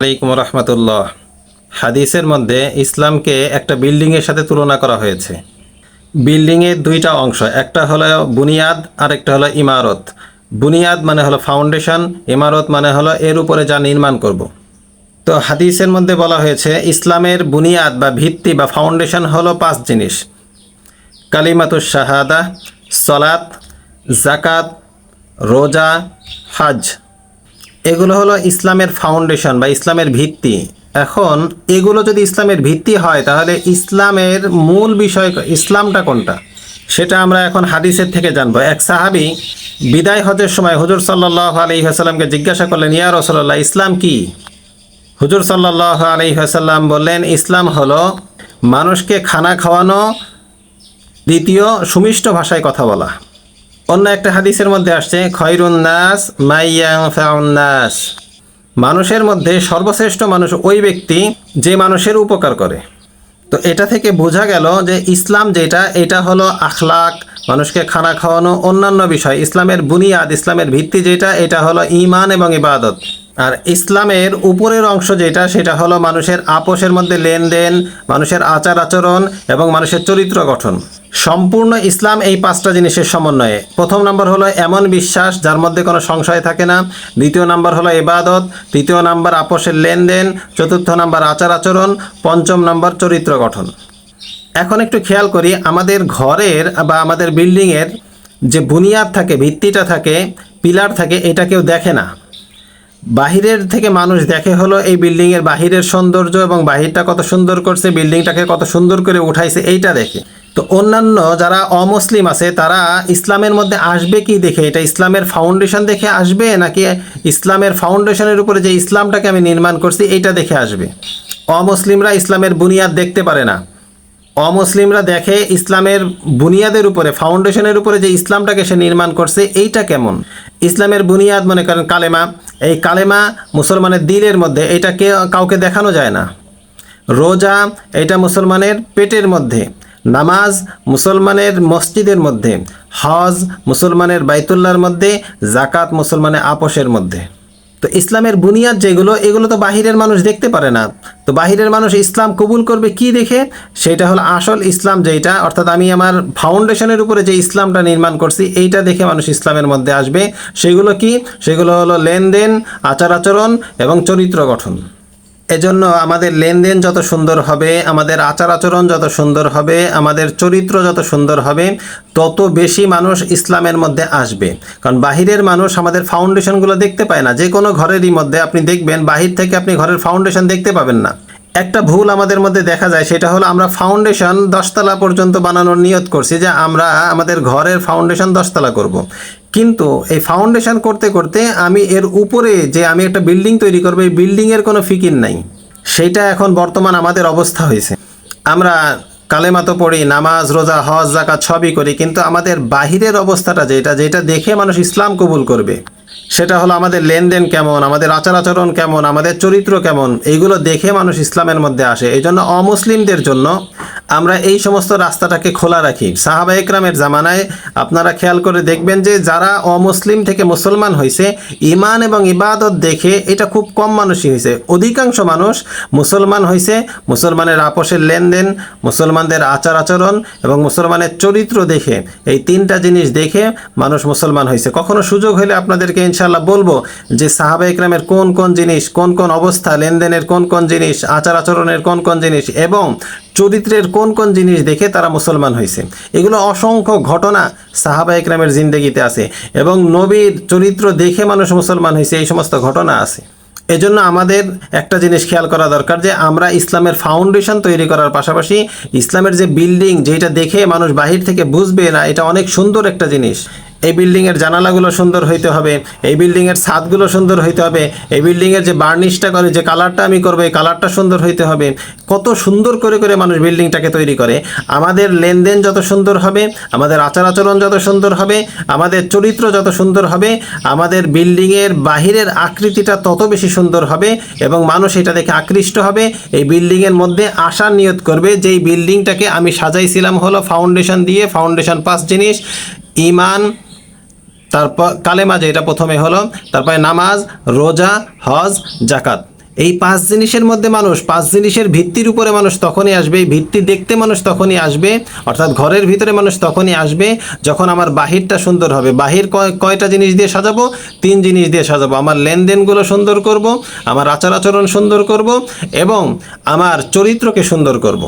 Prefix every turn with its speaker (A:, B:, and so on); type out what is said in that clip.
A: আলাইকুম রহমতুল্লাহ। হাদিসের মধ্যে ইসলামকে একটা বিল্ডিংয়ের সাথে তুলনা করা হয়েছে। বিল্ডিংয়ের দুইটা অংশ, একটা হলো বুনিয়াদ আর একটা হলো ইমারত। বুনিয়াদ মানে হলো ফাউন্ডেশন, ইমারত মানে হলো এর উপরে যা নির্মাণ করব। তো হাদিসের মধ্যে বলা হয়েছে, ইসলামের বুনিয়াদ বা ভিত্তি বা ফাউন্ডেশন হলো পাঁচ জিনিস। কালিমাতুস শাহাদা, সলাত জাকাত রোজা, হজ। এগুলো হলো ইসলামের ফাউন্ডেশন বা ইসলামের ভিত্তি। এখন এগুলো যদি ইসলামের ভিত্তি হয়, তাহলে ইসলামের মূল বিষয় ইসলামটা কোনটা? সেটা আমরা এখন হাদিসের থেকে জানব। এক সাহাবি বিদায় হজের সময় হুজুর সাল্লাহ আলী হাসাল্লামকে জিজ্ঞাসা করলেন, ইয়া রসল্লাহ ইসলাম কি? হুজুর সাল্লাহ আলী হাসাল্লাম বললেন, ইসলাম হলো মানুষকে খানা খাওয়ানো দ্বিতীয় সুমিষ্ট ভাষায় কথা বলা। অন্য একটা হাদিসের মধ্যে আসছে খয়রুন্নাস মাইয়াং ফাউন্নাস মানুষের মধ্যে সর্বশ্রেষ্ঠ মানুষ ওই ব্যক্তি যে মানুষের উপকার করে। তো এটা থেকে বোঝা গেল যে ইসলাম যেটা, এটা হলো আখলাক, মানুষকে খানা খাওয়ানো অন্যান্য বিষয়। ইসলামের বুনিয়াদ, ইসলামের ভিত্তি যেটা, এটা হলো ইমান এবং ইবাদত। আর ইসলামের উপরের অংশ যেটা, সেটা হলো মানুষের আপোষের মধ্যে লেনদেন, মানুষের আচার আচরণ এবং মানুষের চরিত্র গঠন। সম্পূর্ণ ইসলাম এই পাঁচটা জিনিসের সমন্বয়ে। প্রথম নম্বর হলো এমন বিশ্বাস, যার মধ্যে কোনো সংশয় থাকে না। দ্বিতীয় নাম্বার হলো ইবাদত। তৃতীয় নাম্বার আপোষের লেনদেন। চতুর্থ নাম্বার আচার আচরণ। পঞ্চম নম্বর চরিত্র গঠন। এখন একটু খেয়াল করি, আমাদের ঘরের বা আমাদের বিল্ডিংয়ের যে বুনিয়াদ থাকে, ভিত্তিটা থাকে, পিলার থাকে, এটা কেউ দেখে না। বাহিরের থেকে মানুষ দেখে হলো এই বিল্ডিংয়ের বাহিরের সৌন্দর্য এবং বাহিরটা কত সুন্দর করছে, বিল্ডিংটাকে কত সুন্দর করে উঠাইছে, এইটা দেখে। তো অন্যান্য যারা অমুসলিম আছে, তারা ইসলামের মধ্যে আসবে কি দেখে? এটা ইসলামের ফাউন্ডেশন দেখে আসবে নাকি ইসলামের ফাউন্ডেশনের উপরে যে ইসলামটাকে আমি নির্মাণ করছি এইটা দেখে আসবে? অমুসলিমরা ইসলামের বুনিয়াদ দেখতে পারে না। অমুসলিমরা দেখে ইসলামের বুনিয়াদের উপরে ফাউন্ডেশনের উপরে যে ইসলামটাকে সে নির্মাণ করছে, এইটা কেমন? ইসলামের বুনিয়াদ মনে করেন কালেমা, এই কালেমা মুসলমানের দিলের মধ্যে, এটা কে, কাউকে দেখানো যায় না। রোজা, এটা মুসলমানের পেটের মধ্যে। নামাজ মুসলমানের মসজিদের মধ্যে, হজ মুসলমানের বাইতুল্লার মধ্যে জাকাত মুসলমানের আপোষের মধ্যে। তো ইসলামের বুনিয়াদ যেগুলো, এগুলো তো বাহিরের মানুষ দেখতে পারে না। তো বাহিরের মানুষ ইসলাম কবুল করবে কি দেখে? সেটা হলো আসল ইসলাম যেটা অর্থাৎ আমি আমার ফাউন্ডেশনের উপরে যে ইসলামটা নির্মাণ করছি, এইটা দেখে মানুষ ইসলামের মধ্যে আসবে। সেগুলো কি? সেগুলো হলো লেনদেন, আচার আচরণ এবং চরিত্র গঠন। এজন্য আমাদের লেনদেন যত সুন্দর হবে, আমাদের আচার আচরণ যত সুন্দর হবে, আমাদের চরিত্র যত সুন্দর হবে, তত বেশি মানুষ ইসলামের মধ্যে আসবে। কারণ বাহিরের মানুষ আমাদের ফাউন্ডেশনগুলো দেখতে পায় না। যে কোনো ঘরেরই মধ্যে আপনি দেখবেন, বাহির থেকে আপনি ঘরের ফাউন্ডেশন দেখতে পাবেন না। একটা ভুল আমাদের মধ্যে দেখা যায়, সেটা হলো আমরা ফাউন্ডেশন দশতলা পর্যন্ত বানানোর নিয়ত করছি যে আমরা আমাদের ঘরের ফাউন্ডেশন দশতলা করব। কিন্তু এই ফাউন্ডেশন করতে করতে আমি এর উপরে যে আমি একটা বিল্ডিং তৈরি করব, এই বিল্ডিংয়ের কোনো ফিকির নাই। সেইটা এখন বর্তমান আমাদের অবস্থা হয়েছে। আমরা কালেমা তো পড়ি, নামাজ, রোজা, হজ জাকাত সবই করি, কিন্তু আমাদের বাহিরের অবস্থাটা যেটা যেটা দেখে মানুষ ইসলাম কবুল করবে, সেটা হলো আমাদের লেনদেন কেমন, আমাদের আচার আচরণ কেমন, আমাদের চরিত্র কেমন, এইগুলো দেখে মানুষ ইসলামের মধ্যে আসে। এই জন্য অমুসলিমদের জন্য আমরা এই সমস্ত রাস্তাটাকে খোলা রাখি। সাহাবা একরামের জামানায় আপনারা খেয়াল করে দেখবেন যে যারা অমুসলিম থেকে মুসলমান হয়েছে ইমান এবং ইবাদত দেখে এটা খুব কম মানুষই হয়েছে। অধিকাংশ মানুষ মুসলমান হয়েছে, মুসলমানের আপোষের লেনদেন, মুসলমানদের আচার আচরণ এবং মুসলমানের চরিত্র দেখে, এই তিনটা জিনিস দেখে মানুষ মুসলমান হয়েছে। কখনো সুযোগ হলে আপনাদেরকে ইনশাল্লাহ বলব যে সাহাবা ইকরামের কোন কোন জিনিস, কোন কোন অবস্থা, লেনদেনের কোন কোন জিনিস, আচার আচরণের কোন কোন জিনিস এবং চরিত্রের কোন কোন জিনিস দেখে তারা মুসলমান হয়েছে। এগুলো অসংখ্য ঘটনা সাহাবা ইকরামের জিন্দগিতে আছে এবং নবীর চরিত্র দেখে মানুষ মুসলমান হয়েছে, এই সমস্ত ঘটনা আছে। এজন্য আমাদের একটা জিনিস খেয়াল করা দরকার যে আমরা ইসলামের ফাউন্ডেশন তৈরি করার পাশাপাশি ইসলামের যে বিল্ডিং, যেটা দেখে মানুষ বাহির থেকে বুঝবে না, এটা অনেক সুন্দর একটা জিনিস। এই বিল্ডিংয়ের জানালাগুলো সুন্দর হইতে হবে, এই বিল্ডিংয়ের ছাদগুলো সুন্দর হইতে হবে, এই বিল্ডিংয়ের যে বার্নিশটা করে, যে কালারটা আমি করব, এই কালারটা সুন্দর হইতে হবে। কত সুন্দর করে করে মানুষ বিল্ডিংটাকে তৈরি করে। আমাদের লেনদেন যত সুন্দর হবে, আমাদের আচার আচরণ যত সুন্দর হবে, আমাদের চরিত্র যত সুন্দর হবে, আমাদের বিল্ডিংয়ের বাহিরের আকৃতিটা তত বেশি সুন্দর হবে এবং মানুষ এটা দেখে আকৃষ্ট হবে। এই বিল্ডিংয়ের মধ্যে আসার নিয়ত করবে যে এই বিল্ডিংটাকে আমি সাজাইছিলাম হলো ফাউন্ডেশন দিয়ে ফাউন্ডেশন পাঁচ জিনিস, ইমান তারপর কালেমা যেটা প্রথমে হলো, তারপরে নামাজ, রোজা, হজ জাকাত এই পাঁচ জিনিসের মধ্যে মানুষ, পাঁচ জিনিসের ভিত্তির উপরে মানুষ তখনই আসবে, এই ভিত্তি দেখতে মানুষ তখনই আসবে, অর্থাৎ ঘরের ভিতরে মানুষ তখনই আসবে যখন আমার বাহিরটা সুন্দর হবে। বাহির কয়, কয়টা জিনিস দিয়ে সাজাবো? তিন জিনিস দিয়ে সাজাবো। আমার লেনদেনগুলো সুন্দর করব, আমার আচার আচরণ সুন্দর করব এবং আমার চরিত্রকে সুন্দর করব।